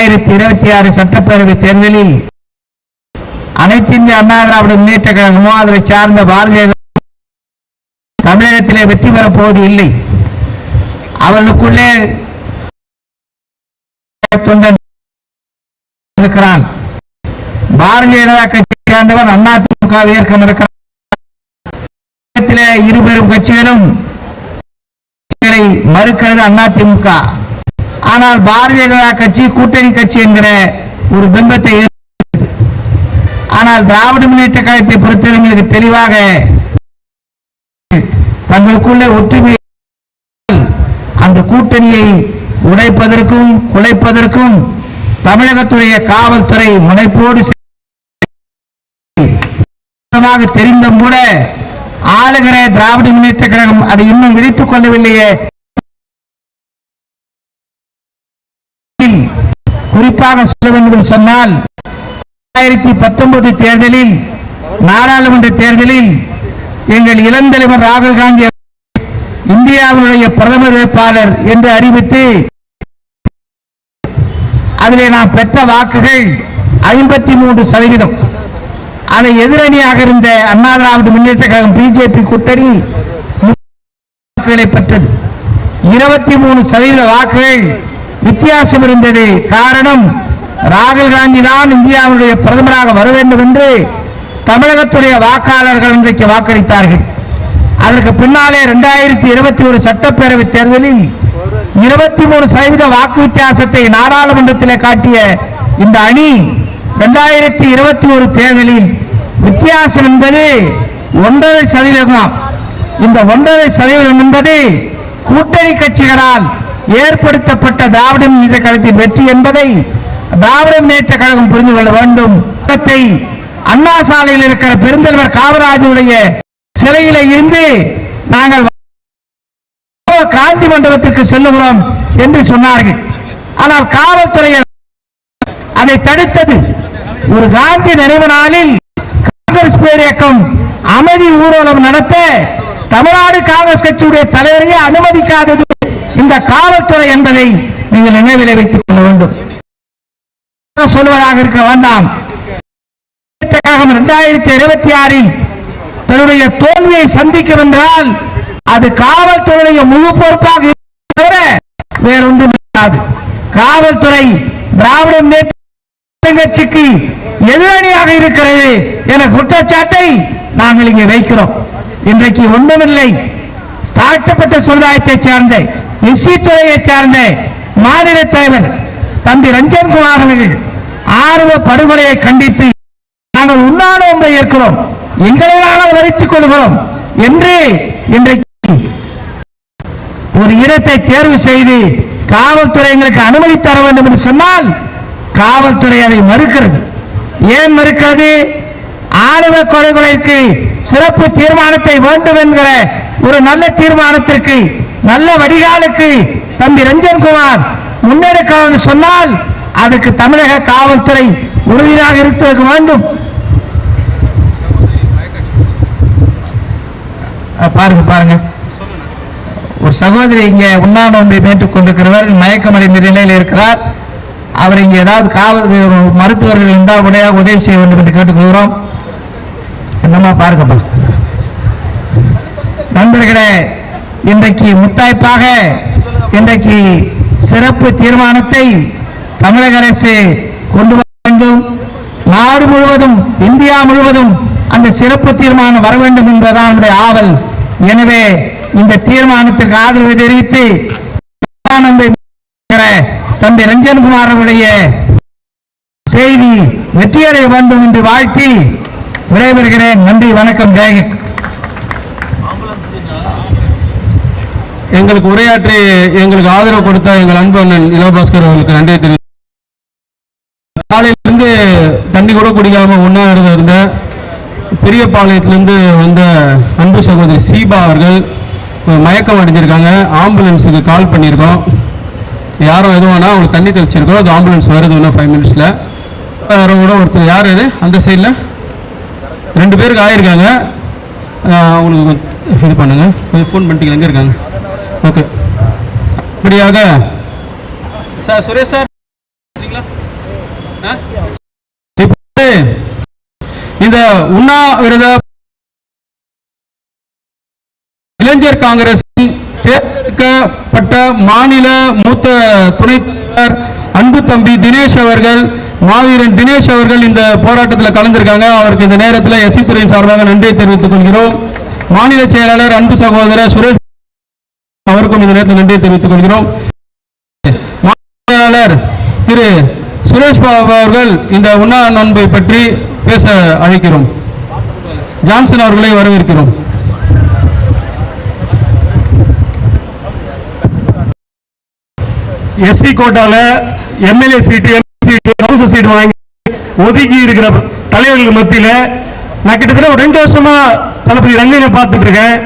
இரண்டாயிரத்தி இருபத்தி ஆறு சட்டப்பேரவை தேர்தலில் அனைத்து இந்திய அண்ணா திராவிட முன்னேற்ற கழகமோ அதனை சார்ந்த பாரதிய தமிழகத்திலே வெற்றி பெறப் போவது இல்லை. அவர்களுக்குள்ளே தொண்டன் இருக்கிறான். பாரதிய ஜனதா கட்சி சேர்ந்தவன் அண்ணா திமுக ஏற்க இருக்கிறான் இருபெரும் கட்சிகளும் மறுக்கிறது அதிமுக ஆனால் பாரதிய ஜனதா கட்சி கூட்டணி கட்சி என்கிற ஒரு பிம்பத்தை ஆனால் திராவிட முன்னேற்ற கழகத்தை பொறுத்தவரை தெளிவாக தங்களுக்குள்ளே ஒற்றுமை அந்த கூட்டணியை உடைப்பதற்கும் குலைப்பதற்கும் தமிழகத்துடைய காவல்துறை முனைப்போடு தெரிந்தும் கூட ஆளுகிற திராவிட முன்னேற்ற கழகம் அதை இன்னும் விழித்துக் கொள்ளவில்லையே குறிப்பாக சொல்ல வேண்டும் என்று சொன்னால் இரண்டாயிரத்தி பத்தொன்பது தேர்தலில் நாடாளுமன்ற தேர்தலில் எங்கள் இளந்தலைவர் ராகுல் காந்தி இந்தியாவினுடைய பிரதமர் வேட்பாளர் என்று அறிவித்து அதிலே நாம் பெற்ற வாக்குகள் ஐம்பத்தி மூன்று சதவீதம். அதை எதிரணியாக இருந்த அண்ணா திராவிட முன்னேற்ற கழகம் பிஜேபி கூட்டணி வாக்குகளை பெற்றது. இருபத்தி மூணு சதவீத வாக்குகள் வித்தியாசம் இருந்தது. காரணம் ராகுல் காந்தி தான் இந்தியாவுடைய பிரதமராக வர வேண்டும் என்று தமிழகத்துடைய வாக்காளர்கள் இன்றைக்கு வாக்களித்தார்கள். அதற்கு பின்னாலே இரண்டாயிரத்தி இருபத்தி ஒரு சட்டப்பேரவை தேர்தலில் இருபத்தி மூணு சதவீத வாக்கு வித்தியாசத்தை நாடாளுமன்றத்தில் காட்டிய இந்த அணி இரண்டாயிரத்தி இருபத்தி ஒரு தேர்தலில் வித்தியாசம் என்பது ஒன்றரை சதவீதம். இந்த ஒன்றரை சதவீதம் என்பது கூட்டணி கட்சிகளால் ஏற்படுத்தப்பட்ட திராவிட முன்னேற்ற கழகத்தின் வெற்றி என்பதை திராவிட முன்னேற்ற கழகம் புரிந்து கொள்ள வேண்டும். அண்ணா சாலையில் இருக்கிற பெருந்தலைவர் காமராஜருடைய சிலையில இருந்து நாங்கள் காந்தி மண்டபத்திற்கு செல்லுகிறோம் என்று சொன்னார்கள். ஆனால் காவல்துறை அதை தடுத்தது. ஒரு காந்தி நினைவு நாளில் காங்கிரஸ் பேர் இயக்கம் அமைதி ஊர்வலம் நடத்த தமிழ்நாடு காங்கிரஸ் கட்சியுடைய தலைவரையே அனுமதிக்காதது. இந்த காவல்துறை என்பதை நீங்கள் நினைவில் வைத்துக் கொள்ள வேண்டும். சொல்வதாக இருக்க வேண்டாம். இரண்டாயிரத்தி இருபத்தி ஆறில் தன்னுடைய தோல்வியை சந்திக்கும் என்றால் அது காவல்துறையுடைய முழு பொறுப்பாக தவிர வேறொன்றும் இல்லாது காவல்துறை திராவிட கட்சிக்கு எதிரணியாக இருக்கிறது என குற்றச்சாட்டை நாங்கள் இங்கே வைக்கிறோம். இன்றைக்கு ஒன்றுமில்லை. தாழ்த்தப்பட்ட சமுதாயத்தைச் சேர்ந்தேன் எஸ்சி சார்ந்த மாநில தலைவர் தம்பி ரஞ்சன் குமார் அவர்கள் ஆர்வ படுகொலையை கண்டித்து நாங்கள் உண்ணாநோம்பை ஏற்கிறோம். எங்களால் நாங்கள் வருத்திக் கொள்கிறோம் என்று இன்றைக்கு ஒரு இடத்தை தேர்வு செய்து காவல்துறை எங்களுக்கு அனுமதி தர வேண்டும் என்று சொன்னால் காவல்துறை அதை மறுக்கிறது. ஏன் மறுக்கிறது? ஆணவ கொலைகளுக்கு சிறப்பு தீர்மானத்தை வேண்டும் என்கிற ஒரு நல்ல தீர்மானத்திற்கு நல்ல வடிகாலுக்கு தம்பி ரஞ்சன்குமார் முன்னெடுக்க சொன்னால் அதுக்கு தமிழக காவல்துறை உறுதியாக இருக்க வேண்டும். பாருங்க பாருங்க. ஒரு சகோதரி இங்க உண்ணாநோன்பை மேற்றுக் கொண்டிருக்கிறவர் மயக்கமடைந்த நிலையில் இருக்கிறார். அவர் இங்க ஏதாவது காவல் மருத்துவர்கள் இருந்தால் உடையாக உதவி செய்ய வேண்டும் என்று கேட்டுக்கொள்கிறோம். என்னம்மா பாருங்கப்பா. நண்பர்களே இன்றைக்கு முத்தாய்ப்பாக இன்றைக்கு சிறப்பு தீர்மானத்தை தமிழக அரசு கொண்டு வர வேண்டும். நாடு முழுவதும் இந்தியா முழுவதும் அந்த சிறப்பு தீர்மானம் வர வேண்டும் என்பதுதான் நம்முடைய ஆவல். எனவே இந்த தீர்மானத்திற்கு ஆதரவு தெரிவித்து ஆனந்தை தம்பி ரஞ்சன்குமார் அவருடைய செய்தி வெற்றியடைய வேண்டும் என்று வாழ்த்தி விடைபெறுகிறேன். நன்றி வணக்கம் ஜெயகன் எங்களுக்கு உரையாற்றி எங்களுக்கு ஆதரவு கொடுத்த எங்கள் அன்பு அண்ணன் இளபாஸ்கர் அவர்களுக்கு நன்றி தெரிவித்து காலையிலிருந்து தண்ணி கூட குடிக்காம உண்ணாவிரதம் இருந்த பெரியபாளையத்திலிருந்து வந்த அன்பு சகோதரி சீபா அவர்கள் மயக்கம் அடைஞ்சிருக்காங்க. ஆம்புலன்ஸுக்கு கால் பண்ணியிருக்கோம். யாரும் எதுவும் வேணால் அவங்களுக்கு தண்ணி தெளிச்சிருக்கோம். அது ஆம்புலன்ஸ் வருது இன்னும் ஃபைவ் மினிட்ஸில் வேறு கூட ஒருத்தர் யார் இது அந்த சைடில் ரெண்டு பேருக்கு ஆயிருக்காங்க. அவங்களுக்கு இது பண்ணுங்கள் கொஞ்சம் ஃபோன் பண்ணிட்டீங்க எங்கே இருக்காங்க? ஓகே. இப்படியாக சார் சுரேஷ் சார் இந்த உண்ணாவிரத இளைஞர் காங்கிரஸ் தேர்ந்தெடுக்கப்பட்ட மாநில மூத்த துணைத் தலைவர் அன்பு தம்பி தினேஷ் அவர்கள் மாவீரன் தினேஷ் அவர்கள் இந்த போராட்டத்தில் கலந்திருக்காங்க. அவருக்கு இந்த நேரத்தில் எஸ்சி துறையின் சார்பாக நன்றியை தெரிவித்துக் கொள்கிறோம். மாநில செயலாளர் அன்பு சகோதரர் சுரேஷ் அவருக்கும் இந்த நேரத்தில் நன்றியை தெரிவித்துக் கொள்கிறோம். மாநில திரு சுரேஷ் பாபு அவர்கள் இந்த உண்ணா நண்பை பற்றி பேச அழைக்கிறோம். ஜான்சன் அவர்களை வரவேற்கிறோம். SC கோட்டால MLA seat MP seat council seat வாங்கி ஒதுக்கி இருக்கிற தலைவர்களுக்கு மத்தியில் நான் கிட்டத்தட்ட ஒரு ரெண்டு வருஷமா தளபதி ரங்கனை பார்த்துட்டு இருக்கேன்.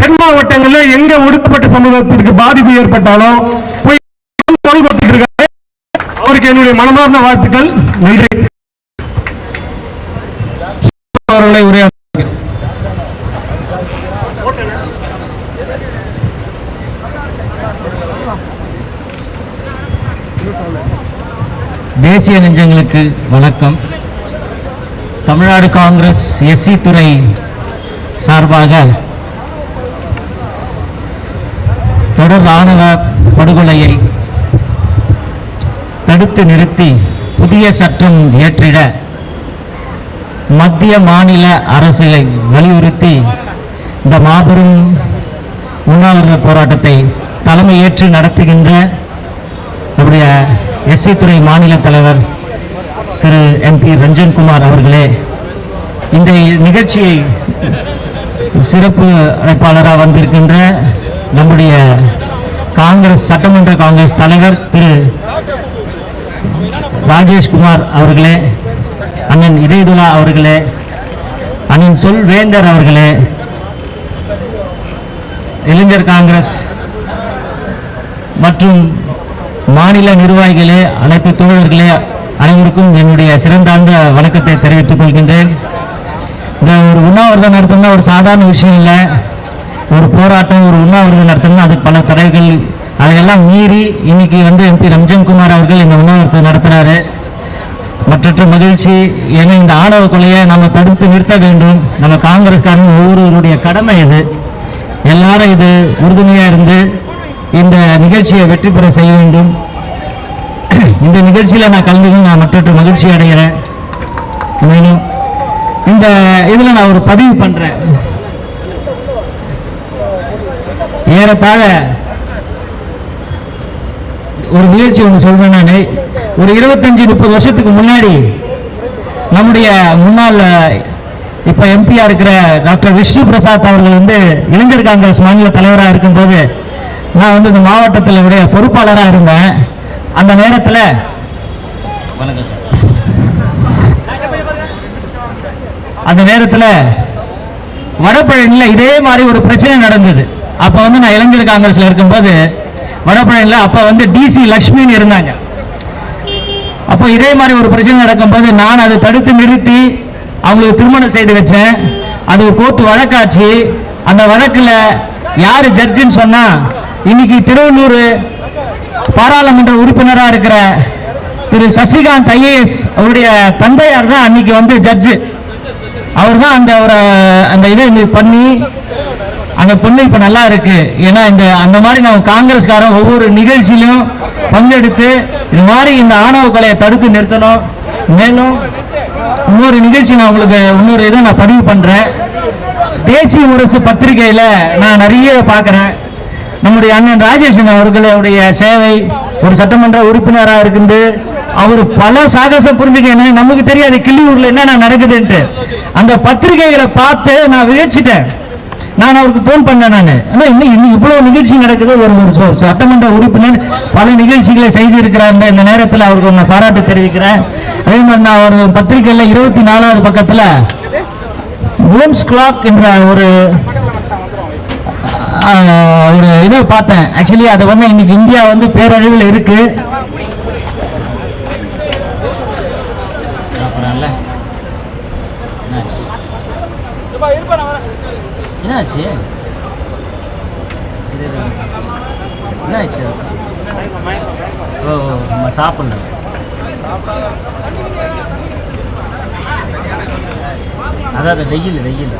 தென் மாவட்டங்களில் எங்க ஒடுக்கப்பட்ட சமூகத்திற்கு பாதிப்பு ஏற்பட்டாலும் போய் குரல் கொடுத்துட்டு இருக்காரு அவருக்கு என்னுடைய மனமார்ந்த வாழ்த்துக்கள். நன்றி. அவர்களை தேசிய நெஞ்சங்களுக்கு வணக்கம். தமிழ்நாடு காங்கிரஸ் எஸ்சி துறை சார்பாக தொடர் ஆணவ படுகொலையை தடுத்து நிறுத்தி புதிய சட்டம் இயற்றிட மத்திய மாநில அரசுகளை வலியுறுத்தி இந்த மாபெரும் உண்ணாவிரத போராட்டத்தை தலைமையேற்று நடத்துகின்ற நம்முடைய எஸ்சி துறை மாநில தலைவர் திரு எம்பி ரஞ்சன்குமார் அவர்களே இந்த நிகழ்ச்சியை சிறப்பு அழைப்பாளராக வந்திருக்கின்ற நம்முடைய காங்கிரஸ் சட்டமன்ற காங்கிரஸ் தலைவர் திரு. ராஜேஷ்குமார் அவர்களே அண்ணன் இதயதுலா அவர்களே அண்ணன் சொல் வேந்தர் அவர்களே இளைஞர் காங்கிரஸ் மற்றும் மாநில நிர்வாகிகளே அனைத்து தோழர்களே அனைவருக்கும் என்னுடைய சிறந்தாழ்ந்த வணக்கத்தை தெரிவித்துக் கொள்கின்றேன். இந்த ஒரு உண்ணாவிரதம் நடத்தணும்னா ஒரு சாதாரண விஷயம் இல்லை. ஒரு போராட்டம் ஒரு உண்ணாவிரதம் நடத்தணும் அதுக்கு பல தடைகள் அதையெல்லாம் மீறி இன்னைக்கு வந்து எம்பி ரம்ஜன்குமார் அவர்கள் இந்த உண்ணாவிரதம் நடத்துறாரு. மற்றற்ற மகிழ்ச்சி ஏன்னா இந்த ஆணவ கொலையை நம்ம தடுத்து நிறுத்த வேண்டும். நம்ம காங்கிரஸ்காரங்க ஒவ்வொருவருடைய கடமை இது. எல்லாரும் இது உறுதுணையா இருந்து இந்த நிகழ்ச்சியை வெற்றி பெற செய்ய வேண்டும். இந்த நிகழ்ச்சியில நான் கலந்து நான் மற்றொரு மகிழ்ச்சி அடைகிறேன். மேலும் இந்த இதுல நான் ஒரு பதிவு பண்றேன். ஏறத்தாழ ஒரு நிகழ்ச்சி ஒன்று சொல்றேன் நான். ஒரு இருபத்தஞ்சு முப்பது வருஷத்துக்கு முன்னாடி நம்முடைய முன்னாள் இப்ப எம்பியா இருக்கிற டாக்டர் விஷ்ணு பிரசாத் அவர்கள் வந்து இளைஞர் காங்கிரஸ் மாநில தலைவராக இருக்கும்போது நான் வந்து இந்த மாவட்டத்தில் உடைய பொறுப்பாளராக இருந்தேன். அந்த நேரத்தில் வணக்கம் சார். அந்த நேரத்தில் வடபழனியில் இதே மாதிரி ஒரு பிரச்சனை நடந்தது. அப்போ வந்து நான் இளைஞர் காங்கிரஸ்ல இருக்கும்போது வடபழனியில் அப்போ வந்து டிசி லக்ஷ்மின்னு இருந்தாங்க. அப்போ இதே மாதிரி ஒரு பிரச்சனை நடக்கும்போது நான் அதை தடுத்து நிறுத்தி அவங்களுக்கு திருமணம் செய்து வச்சேன். அது கோர்ட்டு வழக்காச்சு. அந்த வழக்குல யாரு ஜட்ஜின்னு சொன்னா இன்னைக்கு திருவள்ளூர் பாராளுமன்ற உறுப்பினராக இருக்கிற திரு சசிகாந்த் ஐஏஎஸ் அவருடைய தந்தையார் தான் அன்னைக்கு வந்து ஜட்ஜு அவர் தான் அந்த ஒரு அந்த இதை பண்ணி அந்த பொண்ணு இப்ப நல்லா இருக்கு. ஏன்னா இந்த அந்த மாதிரி நம்ம காங்கிரஸ்காரன் ஒவ்வொரு நிகழ்ச்சியிலும் பங்கெடுத்து இது மாதிரி இந்த ஆணவ கொலையை தடுத்து நிறுத்தணும். மேலும் இன்னொரு நிகழ்ச்சி நான் உங்களுக்கு இன்னொரு இதை நான் பதிவு பண்றேன். தேசிய முரசு பத்திரிகையில நான் நிறைய பார்க்குறேன். நம்முடைய அண்ணன் ராஜேஷன் அவர்களுடைய சேவை ஒரு சட்டமன்ற உறுப்பினராக இருக்குது அவர் பல சாகசம் புரிஞ்சுக்கணும் நமக்கு தெரியாது கிள்ளியூர்ல என்னென்ன நடக்குதுன்ட்டு. அந்த பத்திரிகைகளை பார்த்து நான் வியச்சிட்டேன். நான் அவருக்கு ஃபோன் பண்ணேன் நான். ஆனால் இன்னும் இன்னும் இவ்வளவு நிகழ்ச்சி நடக்குது. ஒரு ஒரு சட்டமன்ற உறுப்பினர் பல நிகழ்ச்சிகளை செய்திருக்கிறார் இந்த நேரத்தில் அவருக்கு நான் பாராட்டு தெரிவிக்கிறேன். அதே மாதிரி நான் ஒரு பத்திரிகையில் இருபத்தி நாலாவது பக்கத்தில் ஓம்ஸ் கிளாக் என்ற ஒரு ஒரு இதை பார்த்தேன். ஆக்சுவலி அது வந்து இன்னைக்கு இந்தியா வந்து பேரழிவில் இருக்கு. என்னாச்சு இது என்னாச்சு ஓ ஓ, நம்ம சாப்பிட்ணும் அதாவது வெயில் வெயில்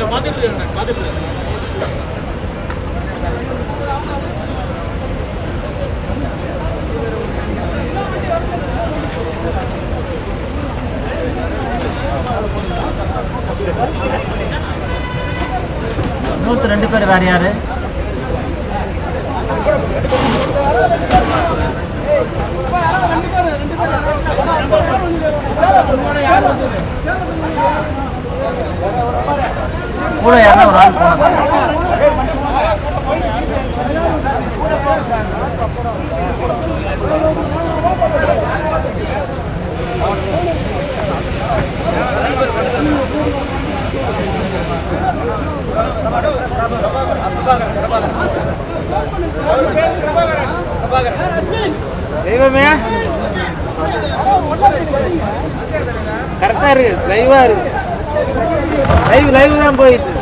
நூற்றி ரெண்டு பேர் வேற யாரு? கூட யாரா ஒரு ஆள் போனாங்க. தெய்வமே? கரெக்டா இருக்கு லைவா இருக்கு லைவ் லைவ் தான் போயிட்டு.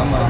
ஆமா.